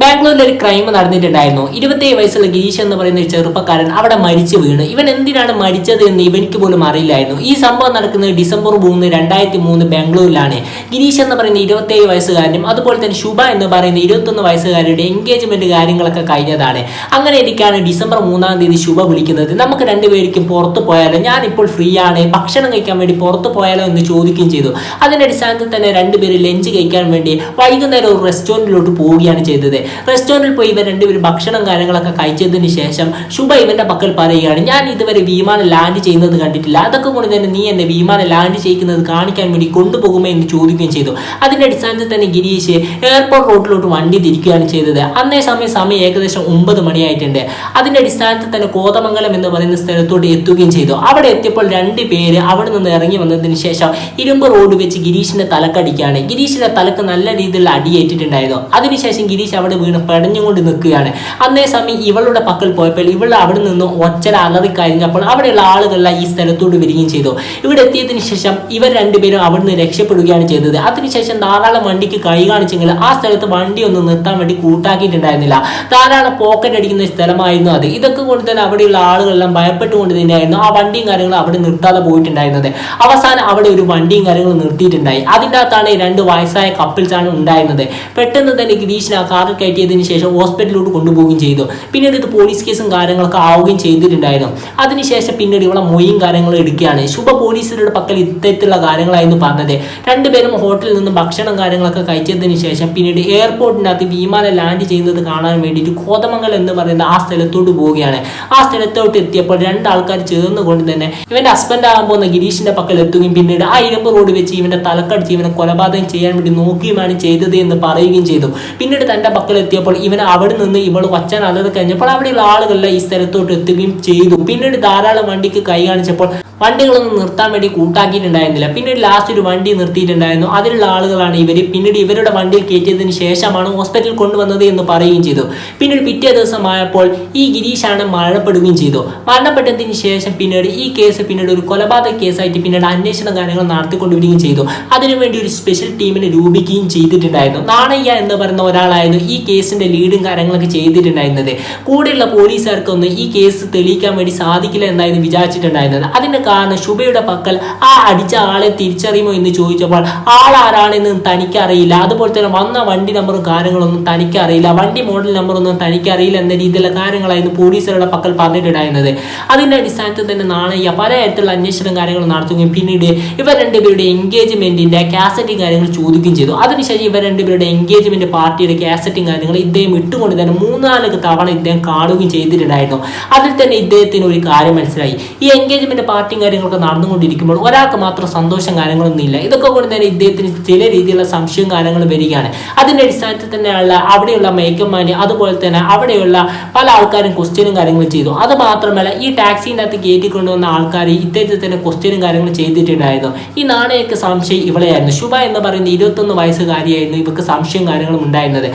ബാംഗ്ലൂരിൽ ഒരു ക്രൈം നടന്നിട്ടുണ്ടായിരുന്നു. ഇരുപത്തേഴ് വയസ്സുള്ള ഗിരീഷ് എന്ന് പറയുന്ന ചെറുപ്പക്കാരൻ അവിടെ മരിച്ചു വീണ്. ഇവൻ എന്തിനാണ് മരിച്ചത് എന്ന് ഇവനിക്ക് പോലും അറിയില്ലായിരുന്നു. ഈ സംഭവം നടക്കുന്നത് ഡിസംബർ മൂന്ന് രണ്ടായിരത്തി മൂന്ന് ബാംഗ്ലൂരിലാണ്. ഗിരീഷ് എന്ന് പറയുന്ന ഇരുപത്തേഴ് വയസ്സുകാരനും അതുപോലെ തന്നെ ശുഭ എന്ന് പറയുന്ന ഇരുപത്തൊന്ന് വയസ്സുകാരുടെ എൻഗേജ്മെന്റ് കാര്യങ്ങളൊക്കെ കഴിഞ്ഞതാണ്. അങ്ങനെ ഇരിക്കാണ് ഡിസംബർ മൂന്നാം തീയതി ശുഭ വിളിക്കുന്നത്. നമുക്ക് രണ്ടുപേർക്കും പുറത്തു പോയാലോ? ഞാൻ ഇപ്പോൾ ഫ്രീ ആണ് ഭക്ഷണം കഴിക്കാൻ വേണ്ടി പുറത്തു പോയാലോ എന്ന് ചോദിക്കുകയും ചെയ്തു. അതിന്റെ അടിസ്ഥാനത്തിൽ തന്നെ രണ്ടുപേരും ലഞ്ച് കഴിക്കാൻ വേണ്ടി വൈകുന്നേരം ഒരു റെസ്റ്റോറന്റിലോട്ട് പോവുകയാണ് ചെയ്തത്. റെസ്റ്റോറന്റിൽ പോയി ഇവർ രണ്ടുപേരും ഭക്ഷണം കാര്യങ്ങളൊക്കെ കഴിച്ചതിന് ശേഷം ശുഭ ഇവന്റെ പക്കൽ പറയുകയാണ് ഞാൻ ഇതുവരെ വിമാനം ലാൻഡ് ചെയ്യുന്നത് കണ്ടിട്ടില്ല. അതൊക്കെ കൊണ്ട് തന്നെ നീ എന്നെ വിമാനം ലാൻഡ് ചെയ്യുന്നത് കാണിക്കാൻ വേണ്ടി കൊണ്ടുപോകുമോ എന്ന് ചോദിക്കുകയും ചെയ്തു. അതിന്റെ അടിസ്ഥാനത്തിൽ തന്നെ ഗിരീഷ് എയർപോർട്ട് റോഡിലോട്ട് വണ്ടി തിരിക്കുകയാണ് ചെയ്തത്. അന്നേ സമയം സമയം ഏകദേശം ഒമ്പത് മണിയായിട്ടുണ്ട്. അതിന്റെ അടിസ്ഥാനത്തിൽ തന്നെ കോതമംഗലം എന്ന് പറയുന്ന സ്ഥലത്തോട്ട് എത്തുകയും ചെയ്തു. അവിടെ എത്തിയപ്പോൾ രണ്ട് പേര് അവിടെ നിന്ന് ഇറങ്ങി വന്നതിന് ശേഷം ഇരുമ്പ് റോഡ് വെച്ച് ഗിരീഷിന്റെ തലക്കടിക്കുകയാണ്. ഗിരീഷിന്റെ തലക്ക് നല്ല രീതിയിലുള്ള അടിയേറ്റിട്ടുണ്ടായിരുന്നു അതിനുശേഷം ഗിരീഷ് അവിടെ വീണ് പടഞ്ഞുകൊണ്ട് നിൽക്കുകയാണ്. അന്നേ സമയം ഇവളുടെ പക്കൽ പോയപ്പോൾ ഇവൾ അവിടെ നിന്ന് ഒച്ചര അലറി കഴിഞ്ഞപ്പോൾ അവിടെയുള്ള ആളുകളെല്ലാം ഈ സ്ഥലത്തോട് വരികയും ചെയ്തു. ഇവിടെ എത്തിയതിന് ശേഷം ഇവർ രണ്ടുപേരും അവിടെ നിന്ന് രക്ഷപ്പെടുകയാണ് ചെയ്തത്. അതിനുശേഷം ധാരാളം വണ്ടിക്ക് കൈ കാണിച്ചെങ്കിൽ ആ സ്ഥലത്ത് വണ്ടി ഒന്ന് നിർത്താൻ വേണ്ടി കൂട്ടാക്കിയിട്ടുണ്ടായിരുന്നില്ല. ധാരാളം പോക്കറ്റ് അടിക്കുന്ന സ്ഥലമായിരുന്നു അത്. ഇതൊക്കെ കൊണ്ട് തന്നെ അവിടെയുള്ള ആളുകളെല്ലാം ഭയപ്പെട്ടുകൊണ്ട് തന്നെയായിരുന്നു ആ വണ്ടിയും കാര്യങ്ങളും അവിടെ നിർത്താതെ പോയിട്ടുണ്ടായിരുന്നത്. അവസാനം അവിടെ ഒരു വണ്ടിയും കാര്യങ്ങളും നിർത്തിയിട്ടുണ്ടായി. അതിന്റെ അകത്താണ് രണ്ട് വയസ്സായ കപ്പിൾസ് ആണ് ഉണ്ടായിരുന്നത്. പെട്ടെന്ന് തന്നെ ഗിരീഷിന് ആ കാറിൽ കയറ്റിയതിന് ശേഷം ഹോസ്പിറ്റലിലോട്ട് കൊണ്ടുപോവുകയും ചെയ്തു. പിന്നീട് ഇത് പോലീസ് കേസും കാര്യങ്ങളൊക്കെ ആവുകയും ചെയ്തിട്ടുണ്ടായിരുന്നു. അതിനുശേഷം പിന്നീട് ഇവിടെ മൊയ്യും കാര്യങ്ങളും എടുക്കുകയാണ്. ശുഭ പോലീസുകാരുടെ പക്കൽ ഇത്തരത്തിലുള്ള കാര്യങ്ങളായിരുന്നു പറഞ്ഞത്. രണ്ടുപേരും ഹോട്ടലിൽ നിന്നും ഭക്ഷണം കാര്യങ്ങളൊക്കെ കഴിച്ചതിന് ശേഷം പിന്നീട് എയർപോർട്ടിനകത്ത് വിമാനം ലാൻഡ് ചെയ്യുന്നത് കാണാൻ വേണ്ടിയിട്ട് കോതമംഗൽ എന്ന് പറയുന്ന ആ സ്ഥലത്തോട്ട് പോവുകയാണ്. ആ സ്ഥലത്തോട്ട് എത്തിയപ്പോൾ രണ്ടാൾക്കാർ ചേർന്നുകൊണ്ട് തന്നെ ഇവന്റെ ഹസ്ബൻഡ് ആകാൻ പോകുന്ന ഗിരീഷിന്റെ പക്കൽ എത്തുകയും പിന്നീട് ആ ഇരുമ്പ് റോഡ് വെച്ച് ഇവന്റെ തലക്കടിച്ച് ഇവനെ കൊലപാതകം ചെയ്യാൻ വേണ്ടി നോക്കുകയുമാണ് ചെയ്തത് എന്ന് പറയുകയും ചെയ്തു. പിന്നീട് തന്റെ പക്കൽ എത്തിയപ്പോൾ ഇവൻ അവിടെ നിന്ന് ഇവൾ വച്ചൻ അല്ലത് കഴിഞ്ഞപ്പോൾ അവിടെയുള്ള ആളുകളെല്ലാം ഈ സ്ഥലത്തോട്ട് എത്തുകയും ചെയ്തു. പിന്നീട് ധാരാളം വണ്ടിക്ക് കൈ കാണിച്ചപ്പോൾ വണ്ടികളൊന്നും നിർത്താൻ വേണ്ടി കൂട്ടാക്കിയിട്ടുണ്ടായിരുന്നില്ല. പിന്നീട് ലാസ്റ്റ് ഒരു വണ്ടി നിർത്തിയിട്ടുണ്ടായിരുന്നു. അതിലുള്ള ആളുകളാണ് ഇവർ പിന്നീട് ഇവരുടെ വണ്ടിയിൽ കയറ്റിയതിന് ശേഷമാണ് ഹോസ്പിറ്റലിൽ കൊണ്ടുവന്നത് എന്ന് പറയുകയും ചെയ്തു. പിന്നീട് പിറ്റേ ദിവസമായപ്പോൾ ഈ ഗിരീഷാണ് മരണപ്പെടുകയും ചെയ്തു. മരണപ്പെട്ടതിന് ശേഷം പിന്നീട് ഈ കേസ് പിന്നീട് ഒരു കൊലപാതക കേസായിട്ട് പിന്നീട് അന്വേഷണ കാര്യങ്ങൾ നടത്തിക്കൊണ്ടുവരികയും ചെയ്തു. അതിനുവേണ്ടി ഒരു സ്പെഷ്യൽ ടീമിനെ രൂപിക്കുകയും ചെയ്തിട്ടുണ്ടായിരുന്നു. നാണയ്യ എന്ന് പറയുന്ന ഒരാളായിരുന്നു ഈ കേസിന്റെ ലീഡും കാര്യങ്ങളൊക്കെ ചെയ്തിട്ടുണ്ടായിരുന്നത്. കൂടെയുള്ള പോലീസുകാർക്കൊന്നും ഈ കേസ് തെളിയിക്കാൻ വേണ്ടി സാധിക്കില്ല എന്നായിരുന്നു വിചാരിച്ചിട്ടുണ്ടായിരുന്നത്. അതിന്റെ കാരണം ശുഭയുടെ പക്കൽ ആ അടിച്ച ആളെ തിരിച്ചറിയുമോ എന്ന് ചോദിച്ചപ്പോൾ ആൾ ആളാരാണെന്ന് തനിക്കറിയില്ല. അതുപോലെ തന്നെ വന്ന വണ്ടി നമ്പറും കാര്യങ്ങളൊന്നും തനിക്കറിയില്ല. വണ്ടി മോഡൽ നമ്പറൊന്നും തനിക്കറിയില്ല എന്ന രീതിയിലുള്ള കാര്യങ്ങളായിരുന്നു പോലീസുകാരുടെ പക്കൽ പറഞ്ഞിട്ടുണ്ടായിരുന്നത്. അതിന്റെ അടിസ്ഥാനത്തിൽ തന്നെ നാണയ്യ പലതരത്തിലുള്ള അന്വേഷണം കാര്യങ്ങൾ നടത്തുകയും പിന്നീട് ഇവർ രണ്ടുപേരുടെ എൻഗേജ്മെന്റിന്റെ കാസറ്റും കാര്യങ്ങൾ ചോദിക്കുകയും ചെയ്തു. അതിനുശേഷം ഇവർ രണ്ടുപേരുടെ എൻഗേജ്മെന്റ് പാർട്ടിയുടെ കാസറ്റും കാര്യങ്ങൾ ഇദ്ദേഹം ഇട്ടുകൊണ്ട് തന്നെ മൂന്നാൽ തവണ ഇദ്ദേഹം കാണുകയും ചെയ്തിട്ടുണ്ടായിരുന്നു. അതിൽ തന്നെ ഇദ്ദേഹത്തിന് ഒരു കാര്യം മനസ്സിലായി. ഈ എൻഗേജ്മെന്റ് പാർട്ടിയും കാര്യങ്ങളൊക്കെ നടന്നുകൊണ്ടിരിക്കുമ്പോൾ ഒരാൾക്ക് മാത്രം സന്തോഷം കാര്യങ്ങളൊന്നും ഇല്ല. ഇതൊക്കെ കൊണ്ട് തന്നെ ഇദ്ദേഹത്തിന് ചില രീതിയിലുള്ള സംശയവും കാര്യങ്ങളും വരികയാണ്. അതിന്റെ അടിസ്ഥാനത്തിൽ തന്നെയുള്ള അവിടെയുള്ള മേക്കന്മാര് അതുപോലെ തന്നെ അവിടെയുള്ള പല ആൾക്കാരും ക്വസ്റ്റ്യനും കാര്യങ്ങളും ചെയ്തു. അത് മാത്രമല്ല ഈ ടാക്സിന്റെ അകത്ത് കയറ്റി കൊണ്ടുവന്ന ആൾക്കാർ ഇദ്ദേഹത്തിൽ തന്നെ ക്വസ്റ്റ്യനും കാര്യങ്ങളും ചെയ്തിട്ടുണ്ടായിരുന്നു. ഈ നാണയൊക്കെ സംശയം ഇവളെയായിരുന്നു. ശുഭ എന്ന് പറയുന്ന ഇരുപത്തൊന്ന് വയസ്സുകാരിയായിരുന്നു ഇവർക്ക് സംശയം കാര്യങ്ങളും ഉണ്ടായിരുന്നത്.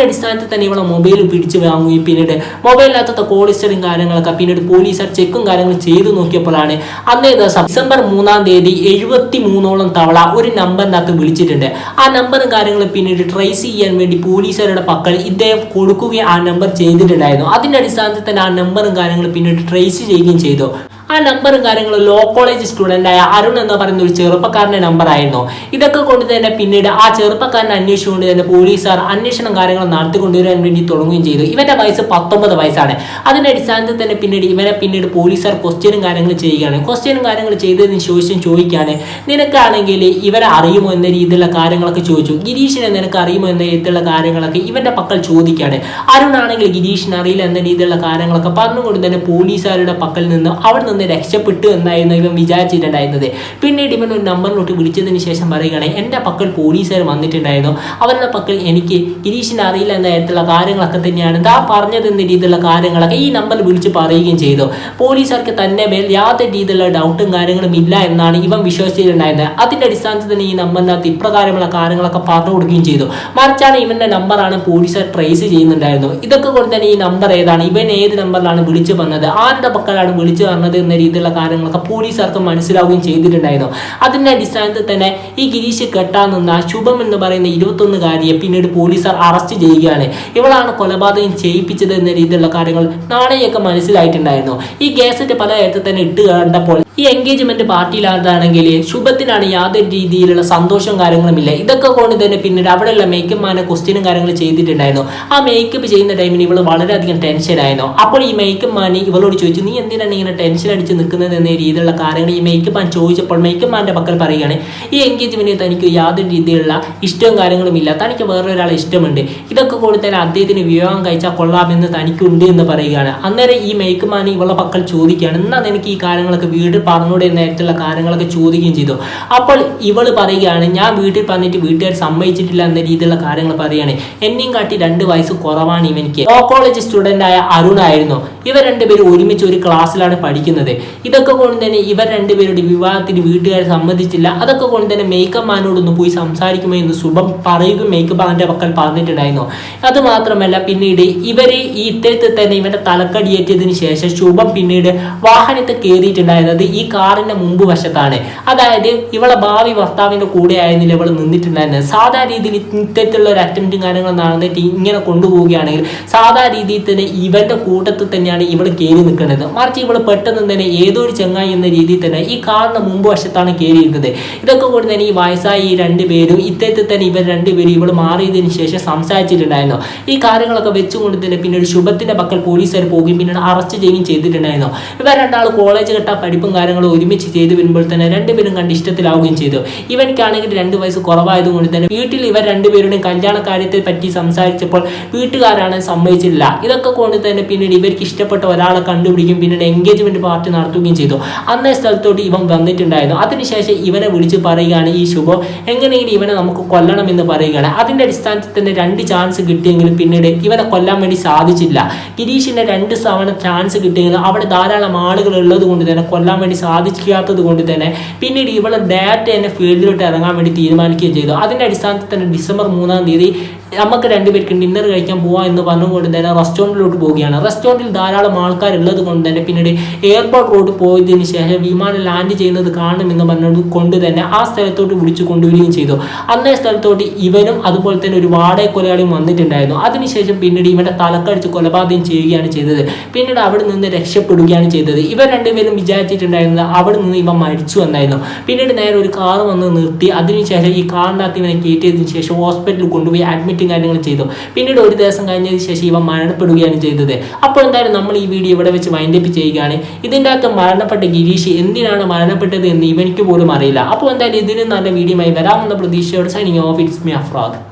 അതിന്റെ അടിസ്ഥാനത്തിൽ തന്നെ ഇവളെ മൊബൈൽ പിടിച്ചു വാങ്ങുകയും പിന്നീട് മൊബൈലിനകത്തെ കോൾ ഹിസ്റ്ററിയും കാര്യങ്ങളൊക്കെ പിന്നീട് പോലീസുകാർ ചെക്കും കാര്യങ്ങളും ചെയ്തു നോക്കിയപ്പോഴാണ് അന്നേ ദിവസം ഡിസംബർ മൂന്നാം തീയതി എഴുപത്തി മൂന്നോളം തവള ഒരു നമ്പറിനകത്ത് വിളിച്ചിട്ടുണ്ട്. ആ നമ്പറും കാര്യങ്ങളും പിന്നീട് ട്രേസ് ചെയ്യാൻ വേണ്ടി പോലീസുകാരുടെ പക്കൽ ഇദ്ദേഹം കൊടുക്കുകയും ആ നമ്പർ ചെയ്തിട്ടുണ്ടായിരുന്നു. അതിന്റെ അടിസ്ഥാനത്തിൽ തന്നെ ആ നമ്പറും കാര്യങ്ങളും പിന്നീട് ട്രേസ് ചെയ്യുകയും ചെയ്തു. ആ നമ്പറും കാര്യങ്ങളും ലോ കോളേജ് സ്റ്റുഡന്റ് ആയ അരുൺ എന്ന് പറയുന്ന ഒരു ചെറുപ്പക്കാരന്റെ നമ്പർ ആയിരുന്നു. ഇതൊക്കെ കൊണ്ട് തന്നെ പിന്നീട് ആ ചെറുപ്പക്കാരനെ അന്വേഷിച്ചുകൊണ്ട് തന്നെ പോലീസുകാർ അന്വേഷണം കാര്യങ്ങൾ നടത്തിക്കൊണ്ടുവരാൻ വേണ്ടി തുടങ്ങുകയും ചെയ്തു. ഇവന്റെ വയസ്സ് പത്തൊമ്പത് വയസ്സാണ്. അതിന്റെ അടിസ്ഥാനത്തിൽ തന്നെ പിന്നീട് ഇവനെ പിന്നീട് പോലീസുകാർ ക്വസ്റ്റ്യനും കാര്യങ്ങളും ചെയ്യുകയാണ്. ക്വസ്റ്റ്യനും കാര്യങ്ങൾ ചെയ്തതിന് ശേഷം ചോദിക്കുകയാണ് നിനക്കാണെങ്കിൽ ഇവരെ അറിയുമോ എന്ന രീതിയിലുള്ള കാര്യങ്ങളൊക്കെ ചോദിച്ചു. ഗിരീഷിനെ നിനക്ക് അറിയുമോ എന്ന രീതിയിലുള്ള കാര്യങ്ങളൊക്കെ ഇവന്റെ പക്കൽ ചോദിക്കുകയാണ്. അരുണാണെങ്കിൽ ഗിരീഷിനെ അറിയില്ല എന്ന രീതിയിലുള്ള കാര്യങ്ങളൊക്കെ പറഞ്ഞുകൊണ്ട് തന്നെ പോലീസുകാരുടെ പക്കൽ നിന്ന് അവിടെ നിന്ന് രക്ഷപ്പെട്ടു എന്നായിരുന്നു ഇവൻ വിചാരിച്ചിട്ടുണ്ടായിരുന്നത്. പിന്നീട് ഇവൻ ഒരു നമ്പറിലോട്ട് വിളിച്ചതിന് ശേഷം പറയുകയാണ് എന്റെ പക്കൽ പോലീസുകാർ വന്നിട്ടുണ്ടായിരുന്നു. അവരുടെ പക്കൽ എനിക്ക് ഗിരീഷിനെ അറിയില്ല എന്ന തരത്തിലുള്ള കാര്യങ്ങളൊക്കെ തന്നെയാണ്. ദാ പറഞ്ഞത് എന്ന രീതിയിലുള്ള കാര്യങ്ങളൊക്കെ ഈ നമ്പറിൽ വിളിച്ച് പറയുകയും ചെയ്തു. പോലീസുകാർക്ക് തന്നെ മേൽ യാതൊരു രീതിയിലുള്ള ഡൗട്ടും കാര്യങ്ങളും ഇല്ല എന്നാണ് ഇവൻ വിശ്വസിച്ചിട്ടുണ്ടായിരുന്നത്. അതിന്റെ അടിസ്ഥാനത്തിൽ തന്നെ ഈ നമ്പറിനകത്ത് ഇപ്രകാരമുള്ള കാര്യങ്ങളൊക്കെ പറഞ്ഞു കൊടുക്കുകയും ചെയ്തു. മറിച്ചാണ് ഇവന്റെ നമ്പറാണ് പോലീസുകാർ ട്രേസ് ചെയ്യുന്നുണ്ടായിരുന്നു ഇതൊക്കെ കൊണ്ട് തന്നെ ഈ നമ്പർ ഏതാണ്? ഇവൻ ഏത് നമ്പറിലാണ് വിളിച്ചു വന്നത്? ആരുടെ പക്കലാണ് വിളിച്ചു പറഞ്ഞത് എന്ന് രീതിയിലുള്ള കാര്യങ്ങളൊക്കെ പോലീസുകാർക്ക് മനസ്സിലാവുകയും ചെയ്തിട്ടുണ്ടായിരുന്നു. അതിന്റെ അടിസ്ഥാനത്തിൽ തന്നെ ഈ ഗിരീഷ് കെട്ടാൻ നിന്ന ശുഭം എന്ന് പറയുന്ന ഇരുപത്തൊന്നുകാരിയെ പിന്നീട് പോലീസുകാർ അറസ്റ്റ് ചെയ്യുകയാണ്. ഇവളാണ് കൊലപാതകം ചെയ്യിപ്പിച്ചത് എന്ന രീതിയിലുള്ള കാര്യങ്ങൾ നാണയൊക്കെ മനസ്സിലായിട്ടുണ്ടായിരുന്നു. ഈ ഗ്യാസറ്റ് പലയിടത്ത് തന്നെ ഇട്ട് കണ്ടപ്പോൾ ഈ എൻഗേജ്മെന്റ് പാർട്ടിയിലാണെങ്കിൽ ശുഭത്തിനാണ് യാതൊരു രീതിയിലുള്ള സന്തോഷവും കാര്യങ്ങളുമില്ല. ഇതൊക്കെ കൊണ്ട് തന്നെ പിന്നീട് അവിടെയുള്ള മേക്കപ്പ് മാനെ ക്വസ്റ്റ്യനും കാര്യങ്ങളും ചെയ്തിട്ടുണ്ടായിരുന്നു. ആ മേക്കപ്പ് ചെയ്യുന്ന ടൈമിൽ ഇവൾ വളരെയധികം ടെൻഷനായിരുന്നു അപ്പോൾ ഈ മേക്കപ്പ് മാൻ ഇവളോട് ചോദിച്ചു നീ എന്തിനാണ് ഇങ്ങനെ ടെൻഷൻ അടിച്ച് നിൽക്കുന്നത്? എന്ന രീതിയിലുള്ള കാര്യങ്ങൾ ഈ മേക്കപ്പ് മാൻ ചോദിച്ചപ്പോൾ മേക്കപ്പ് മാന്റെ പക്കൽ പറയുകയാണ് ഈ എൻഗേജ്മെന്റിൽ തനിക്ക് യാതൊരു രീതിയിലുള്ള ഇഷ്ടവും കാര്യങ്ങളും ഇല്ല തനിക്ക് വേറൊരാളെ ഇഷ്ടമുണ്ട്. ഇതൊക്കെ കൊണ്ട് തന്നെ അദ്ദേഹത്തിന് വിവാഹം കഴിച്ചാൽ കൊള്ളാമെന്ന് തനിക്കുണ്ട് എന്ന് പറയുകയാണ്. അന്നേരം ഈ മേക്കപ്പ്മാൻ ഇവളുടെ പക്കൽ ചോദിക്കുകയാണ് എന്നാൽ നിനക്ക് ഈ കാര്യങ്ങളൊക്കെ വീട് പറഞ്ഞൂടെ നേരത്തുള്ള കാര്യങ്ങളൊക്കെ ചോദിക്കുകയും ചെയ്തു. അപ്പോൾ ഇവൾ പറയുകയാണ് ഞാൻ വീട്ടിൽ പറഞ്ഞിട്ട് വീട്ടുകാർ സമ്മതിച്ചിട്ടില്ല എന്ന രീതിയിലുള്ള കാര്യങ്ങൾ പറയുകയാണ്. എന്നെയും കാട്ടി രണ്ട് വയസ്സ് കുറവാണ് ഇവനിക്ക്. ലോ കോളേജ് സ്റ്റുഡന്റ് ആയ അരുണായിരുന്നു ഇവർ രണ്ടുപേരും ഒരുമിച്ച് ഒരു ക്ലാസ്സിലാണ് പഠിക്കുന്നത്. ഇതൊക്കെ കൊണ്ട് തന്നെ ഇവർ രണ്ടുപേരുടെ വിവാഹത്തിന് വീട്ടുകാരെ സമ്മതിച്ചില്ല. അതൊക്കെ കൊണ്ട് തന്നെ മേക്കപ്പ് പോയി സംസാരിക്കുമോ എന്ന് ശുഭം പറയുകയും മേക്കപ്പ് മാന്റെ പക്കൽ പറഞ്ഞിട്ടുണ്ടായിരുന്നു. അത് മാത്രമല്ല പിന്നീട് ഇവർ ഈ ഇത്തരത്തിൽ തന്നെ ഇവന്റെ തലക്കടിയേറ്റതിന് ശേഷം ശുഭം പിന്നീട് വാഹനത്തെ കയറിയിട്ടുണ്ടായിരുന്നത് ഈ കാറിന്റെ മുമ്പ് വശത്താണ്. അതായത് ഇവളെ ഭാവി ഭർത്താവിന്റെ കൂടെ ആയിരുന്നില്ല ഇവൾ നിന്നിട്ടുണ്ടായിരുന്നത് സാധാ രീതിയിൽ ഇത്തരത്തിലുള്ള ഒരു അറ്റംപ്റ്റും കാര്യങ്ങളും നടന്നിട്ട് ഇങ്ങനെ കൊണ്ടുപോവുകയാണെങ്കിൽ സാധാ രീതിയിൽ തന്നെ ഇവന്റെ കൂട്ടത്തിൽ തന്നെയാണ് ഇവൾ കയറി നിൽക്കുന്നത്. മറിച്ച് ഇവൾ പെട്ടെന്ന് തന്നെ ഏതോ ഒരു ചെങ്ങായി എന്ന രീതിയിൽ തന്നെ ഈ കാറിന്റെ മുമ്പ് വശത്താണ് കയറിയിരുന്നത് ഇതൊക്കെ കൊണ്ട് തന്നെ ഈ വയസ്സായി ഈ രണ്ടുപേരും ഇത്തരത്തിൽ തന്നെ ഇവർ രണ്ടുപേരും ഇവൾ മാറിയതിനു ശേഷം സംസാരിച്ചിട്ടുണ്ടായിരുന്നു. ഈ കാര്യങ്ങളൊക്കെ വെച്ചുകൊണ്ട് തന്നെ ഒരു ശുഭത്തിന്റെ പക്കൽ പോലീസുകാർ പോവുകയും പിന്നീട് അറസ്റ്റ് ചെയ്യുകയും ചെയ്തിട്ടുണ്ടായിരുന്നു. ഇവർ രണ്ടാൾ കോളേജ് കെട്ട പഠിപ്പും കാര്യങ്ങളും ഒരുമിച്ച് ചെയ്തു വരുമ്പോൾ തന്നെ രണ്ടുപേരും കണ്ട് ഇഷ്ടത്തിലാവുകയും ചെയ്തു. ഇവനിക്കാണെങ്കിൽ രണ്ട് വയസ്സ് കുറവായതുകൊണ്ട് തന്നെ വീട്ടിൽ ഇവർ രണ്ടുപേരുടെയും കല്യാണ കാര്യത്തെ പറ്റി സംസാരിച്ചപ്പോൾ വീട്ടുകാരാണ് സമ്മതിച്ചില്ല. ഇതൊക്കെ കൊണ്ട് തന്നെ പിന്നീട് ഇവർക്ക് ഇഷ്ടപ്പെട്ട ഒരാളെ കണ്ടുപിടിക്കും പിന്നീട് എൻഗേജ്മെന്റ് പാർട്ടി നടത്തുകയും ചെയ്തു. അന്നേ സ്ഥലത്തോട്ട് ഇവൻ വന്നിട്ടുണ്ടായിരുന്നു. അതിനുശേഷം ഇവനെ വിളിച്ച് പറയുകയാണ് ഈ ശുഭം എങ്ങനെയെങ്കിലും ഇവനെ നമുക്ക് കൊല്ലണം എന്ന് പറയുകയാണ്. അതിന്റെ അടിസ്ഥാനത്തിൽ തന്നെ രണ്ട് ചാൻസ് കിട്ടിയെങ്കിലും പിന്നീട് ഇവനെ കൊല്ലാൻ വേണ്ടി സാധിച്ചില്ല. ഗിരീഷിന്റെ രണ്ട് തവണ ചാൻസ് കിട്ടിയെങ്കിലും അവിടെ ധാരാളം ആളുകൾ ഉള്ളത് കൊണ്ട് തന്നെ കൊല്ലാൻ സാധിക്കാത്തത് കൊണ്ട് തന്നെ പിന്നീട് ഇവളെ ഡയറക്റ്റ് തന്നെ ഫീൽഡിലോട്ട് ഇറങ്ങാൻ വേണ്ടി തീരുമാനിക്കുകയും ചെയ്തു. അതിന്റെ അടിസ്ഥാനത്തിൽ തന്നെ ഡിസംബർ മൂന്നാം തീയതി നമുക്ക് രണ്ടുപേർക്ക് ഡിന്നർ കഴിക്കാൻ പോവാം എന്ന് പറഞ്ഞുകൊണ്ട് തന്നെ റെസ്റ്റോറന്റിലോട്ട് പോവുകയാണ്. റെസ്റ്റോറന്റിൽ ധാരാളം ആൾക്കാരുള്ളത് കൊണ്ട് തന്നെ പിന്നീട് എയർപോർട്ട് റോഡ് പോയതിന് ശേഷം വിമാനം ലാൻഡ് ചെയ്യുന്നത് കാണുമെന്ന് പറഞ്ഞത് കൊണ്ട് തന്നെ ആ സ്ഥലത്തോട്ട് വിളിച്ചു കൊണ്ടുവരികയും ചെയ്തു. അന്നേ സ്ഥലത്തോട്ട് ഇവനും അതുപോലെ തന്നെ ഒരു വാടക കൊലയാളിയും വന്നിട്ടുണ്ടായിരുന്നു. അതിനുശേഷം പിന്നീട് ഇവന്റെ തലക്കടിച്ച് കൊലപാതകം ചെയ്യുകയാണ് ചെയ്തത്. പിന്നീട് അവിടെ നിന്ന് രക്ഷപ്പെടുകയാണ് ചെയ്തത്. ഇവർ രണ്ടുപേരും വിചാരിച്ചിട്ടുണ്ടായിരുന്നത് അവിടെ നിന്ന് ഇവ മരിച്ചു എന്നായിരുന്നു. പിന്നീട് നേരെ ഒരു കാർ വന്ന് നിർത്തി. അതിനുശേഷം ഈ കാറിനകത്ത് ഇവനെ കയറ്റിയതിനു ശേഷം ഹോസ്പിറ്റലിൽ കൊണ്ടുപോയി അഡ്മിറ്റും കാര്യങ്ങളും ചെയ്തു. പിന്നീട് ഒരു ദിവസം കഴിഞ്ഞതിന് ശേഷം ഇവ മരണപ്പെടുകയാണ് ചെയ്തത്. അപ്പോൾ എന്തായാലും നമ്മൾ ഈ വീഡിയോ ഇവിടെ വെച്ച് വൈൻഡപ്പ് ചെയ്യുകയാണ്. ഇതിന്റെ അകത്ത് മരണപ്പെട്ട ഗിരീഷ് എന്തിനാണ് മരണപ്പെട്ടത് എന്ന് ഇവനിക്ക് പോലും അറിയില്ല. അപ്പോൾ എന്തായാലും ഇതിനും നല്ല വീഡിയോ ആയി വരാമെന്ന പ്രതീക്ഷയോട് signing off it's me Afrad